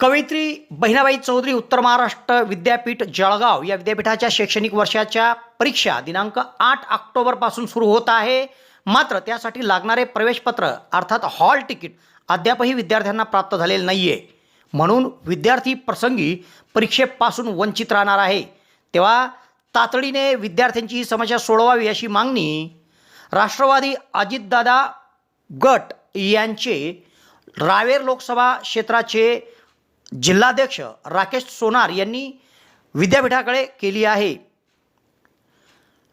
कवयित्री बहिणाबाई चौधरी उत्तर महाराष्ट्र विद्यापीठ जळगाव या विद्यापीठाच्या शैक्षणिक वर्षाच्या परीक्षा दिनांक आठ ऑक्टोबरपासून सुरू होत आहे. मात्र त्यासाठी लागणारे प्रवेशपत्र अर्थात हॉल तिकीट अद्यापही विद्यार्थ्यांना प्राप्त झालेले नाही आहे म्हणून विद्यार्थी प्रसंगी परीक्षेपासून वंचित राहणार आहे. तेव्हा तातडीने विद्यार्थ्यांची ही समस्या सोडवावी अशी मागणी राष्ट्रवादी अजितदादा गट यांचे रावेर लोकसभा क्षेत्राचे जिल्हाध्यक्ष राकेश सोनार यांनी विद्यापीठाकडे केली आहे.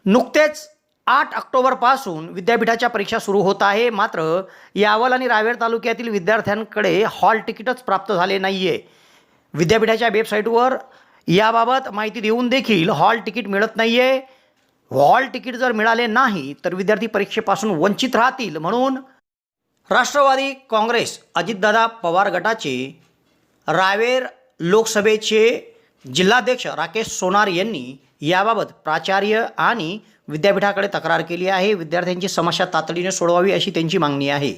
नुकतेच आठ ऑक्टोबरपासून विद्यापीठाच्या परीक्षा सुरू होत आहे. मात्र यावल आणि रावेर तालुक्यातील विद्यार्थ्यांकडे हॉल तिकीटच प्राप्त झाले नाही आहे विद्यापीठाच्या वेबसाईटवर याबाबत माहिती देऊन देखील हॉल तिकीट मिळत नाही आहे हॉल तिकीट जर मिळाले नाही तर विद्यार्थी परीक्षेपासून वंचित राहतील म्हणून राष्ट्रवादी काँग्रेस अजितदादा पवार गटाचे रावेर लोकसभेचे जिल्हाध्यक्ष राकेश सोनार यांनी याबाबत प्राचार्य आणि विद्यापीठाकडे तक्रार केली आहे. विद्यार्थ्यांची समस्या तातडीने सोडवावी अशी त्यांची मागणी आहे.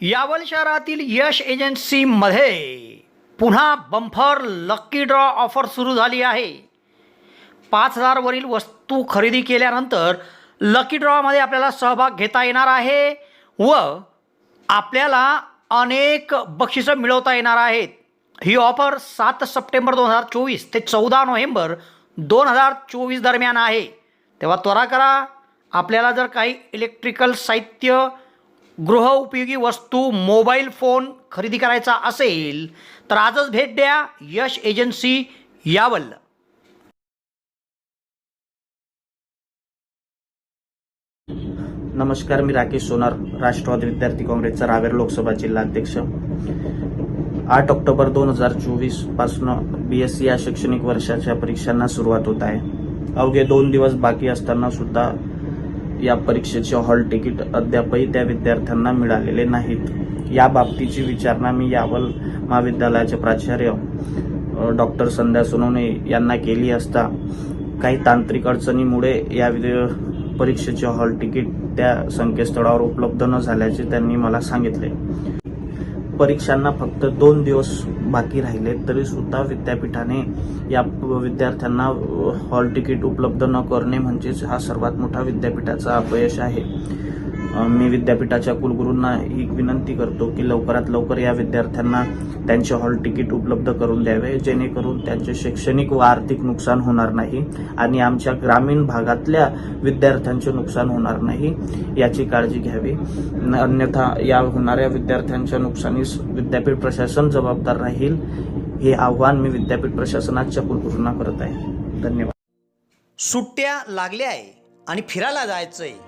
यावल शहरातील यश एजन्सीमध्ये पुन्हा बंफर लक्की ड्रॉ ऑफर सुरू झाली आहे. पाच हजारवरील वस्तू खरेदी केल्यानंतर लकी ड्रॉमध्ये आपल्याला सहभाग घेता येणार आहे व आपल्याला अनेक बक्षिसं मिळवता येणार आहेत. ही ऑफर सात सप्टेंबर दोन हजार चोवीस ते चौदा नोव्हेंबर दोन हजार चोवीस दरम्यान आहे. तेव्हा त्वरा करा आपल्याला जर काही इलेक्ट्रिकल साहित्य गृहउपयोगी वस्तू मोबाईल फोन खरेदी करायचा असेल तर आजच भेट द्या यश एजन्सी यावल. नमस्कार मी राकेश सोनार राष्ट्रवादी विद्यार्थी काँग्रेसचा रावेर लोकसभा जिल्हा अध्यक्ष आठ ऑक्टोबर दोन हजार चोवीसपासून बी एस सी या शैक्षणिक वर्षाच्या परीक्षांना सुरुवात होत आहे. अवघे दोन दिवस बाकी असताना सुद्धा या परीक्षेचे हॉल तिकीट अद्यापही त्या विद्यार्थ्यांना मिळालेले नाहीत. या बाबतीची विचारणा मी यावल महाविद्यालयाचे प्राचार्य डॉक्टर संध्या सोनवणे यांना केली असता काही तांत्रिक अडचणीमुळे या विद- परीक्षेचे हॉल तिकीट त्या संकेतस्थळावर उपलब्ध न झाल्याचे त्यांनी मला सांगितले. परीक्षांना फक्त दोन दिवस बाकी राहिले तरी सुद्धा विद्यापीठाने या विद्यार्थ्यांना हॉल तिकीट उपलब्ध न करणे म्हणजेच हा सर्वात मोठा विद्यापीठाचा अपयश आहे. मी विद्यापीठाच्या कुलगुरूंना ही विनंती करतो की लवकरात लवकर या विद्यार्थ्यांना त्यांचे हॉल तिकीट उपलब्ध करून द्यावे जेणेकरून त्यांचे शैक्षणिक व आर्थिक नुकसान होणार नाही आणि आमच्या ग्रामीण भागातल्या विद्यार्थ्यांचे नुकसान होणार नाही याची काळजी घ्यावी. अन्यथा या होणाऱ्या विद्यार्थ्यांच्या नुकसानीस विद्यापीठ प्रशासन जबाबदार राहील हे आव्हान मी विद्यापीठ प्रशासनाच्या कुलगुरूंना करत आहे. धन्यवाद. सुट्ट्या लागल्या आहे आणि फिरायला जायचंय.